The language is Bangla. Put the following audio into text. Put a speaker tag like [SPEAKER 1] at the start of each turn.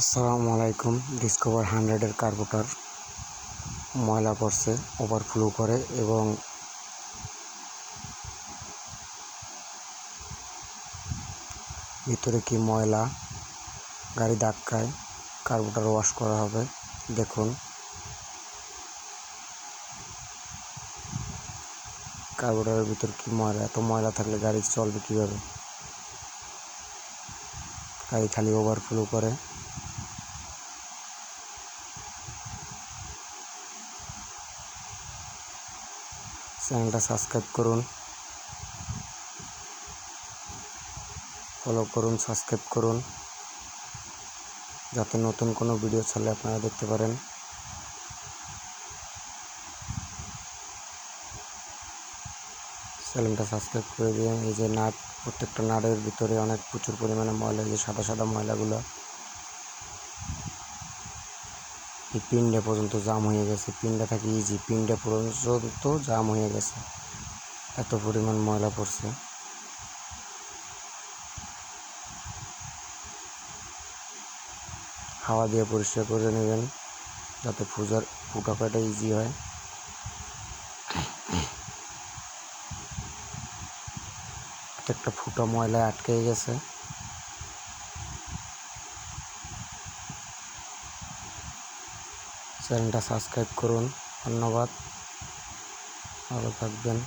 [SPEAKER 1] আসসালামু আলাইকুম। ডিসকভার হান্ড্রেডের কার্বোটার ময়লা পড়ছে ওভারফ্লো করে এবং ভিতরে কি ময়লা, গাড়ি ধাক্কায় কার্বোটার ওয়াশ করা হবে, দেখুন। কার্বোটারের ভিতর কি ময়লা, এত ময়লা থাকলে গাড়ি চলবে কীভাবে? গাড়ি খালি ওভারফ্লো করে। চ্যানেলটা সাবস্ক্রাইব করুন। ফলো করুন সাবস্ক্রাইব করুন। যাতে নতুন কোনো ভিডিও ছাড়লে আপনারা দেখতে পারেন। চ্যানেলটা সাবস্ক্রাইব করে দিন। এই যে নাট, প্রত্যেকটা নাটের ভিতরে অনেক প্রচুর পরিমাণে ময়লা, এই যে সাদা সাদা ময়লাগুলো। এই পিনটা পর্যন্ত জাম হয়ে গেছে। পিনটা থাকে ইজি পিনটা পর্যন্ত জাম হয়ে গেছে। এত পরিমাণ ময়লা পড়ছে। হাওয়া দিয়ে পরিষ্কার করে নেবেন, যাতে ফুজার ফুটা কাটা ইজি হয়। একটা ফুটা ময়লায় আটকে গেছে। চ্যানেলটা সাবস্ক্রাইব করুন। ধন্যবাদ। ভালো থাকবেন।